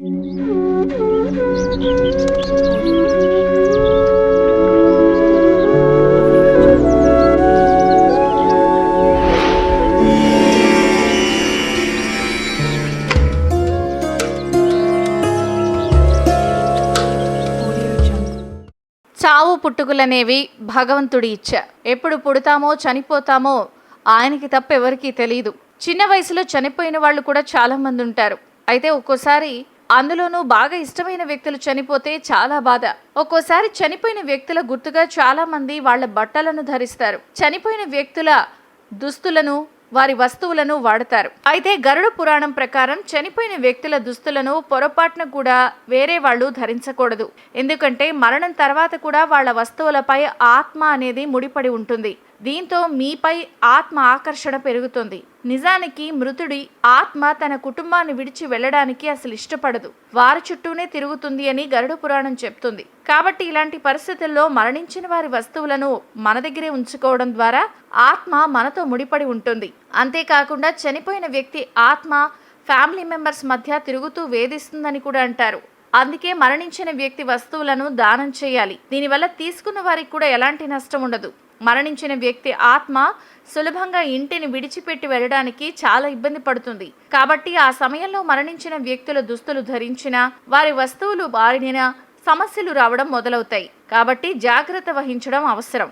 చావు పుట్టుకులనేవి భగవంతుడి ఇచ్చ. ఎప్పుడు పుడతామో చనిపోతామో ఆయనకి తప్ప ఎవరికీ తెలియదు చిన్న వయసులో చనిపోయిన వాళ్ళు కూడా చాలా మంది ఉంటారు. అయితే ఒక్కోసారి అందులోనూ బాగా ఇష్టమైన వ్యక్తులు చనిపోతే చాలా బాధ. ఒక్కోసారి చనిపోయిన వ్యక్తుల గుర్తుగా చాలా మంది వాళ్ళ బట్టలను ధరిస్తారు. చనిపోయిన వ్యక్తుల దుస్తులను వారి వస్తువులను వాడతారు. అయితే గరుడ పురాణం ప్రకారం చనిపోయిన వ్యక్తుల దుస్తులను పొరపాటున కూడా వేరే వాళ్ళు ధరించకూడదు. ఎందుకంటే మరణం తర్వాత కూడా వాళ్ళ వస్తువులపై ఆత్మ అనేది ముడిపడి ఉంటుంది. దీంతో మీపై ఆత్మ ఆకర్షణ పెరుగుతుంది. నిజానికి మృతుడి ఆత్మ తన కుటుంబాన్ని విడిచి వెళ్ళడానికి అసలు ఇష్టపడదు. వారి చుట్టూనే తిరుగుతుంది అని గరుడ పురాణం చెప్తుంది. కాబట్టి ఇలాంటి పరిస్థితుల్లో మరణించిన వారి వస్తువులను మన దగ్గరే ఉంచుకోవడం ద్వారా ఆత్మ మనతో ముడిపడి ఉంటుంది. అంతేకాకుండా చనిపోయిన వ్యక్తి ఆత్మ ఫ్యామిలీ మెంబర్స్ మధ్య తిరుగుతూ వేధిస్తుందని కూడా అంటారు. అందుకే మరణించిన వ్యక్తి వస్తువులను దానం చేయాలి. దీనివల్ల తీసుకున్న వారికి కూడా ఎలాంటి నష్టం ఉండదు. మరణించిన వ్యక్తి ఆత్మ సులభంగా ఇంటిని విడిచిపెట్టి వెళ్ళడానికి చాలా ఇబ్బంది పడుతుంది. కాబట్టి ఆ సమయంలో మరణించిన వ్యక్తుల దుస్తులు ధరించినా వారి వస్తువులు బారిన సమస్యలు రావడం మొదలవుతాయి. కాబట్టి జాగ్రత్త వహించడం అవసరం.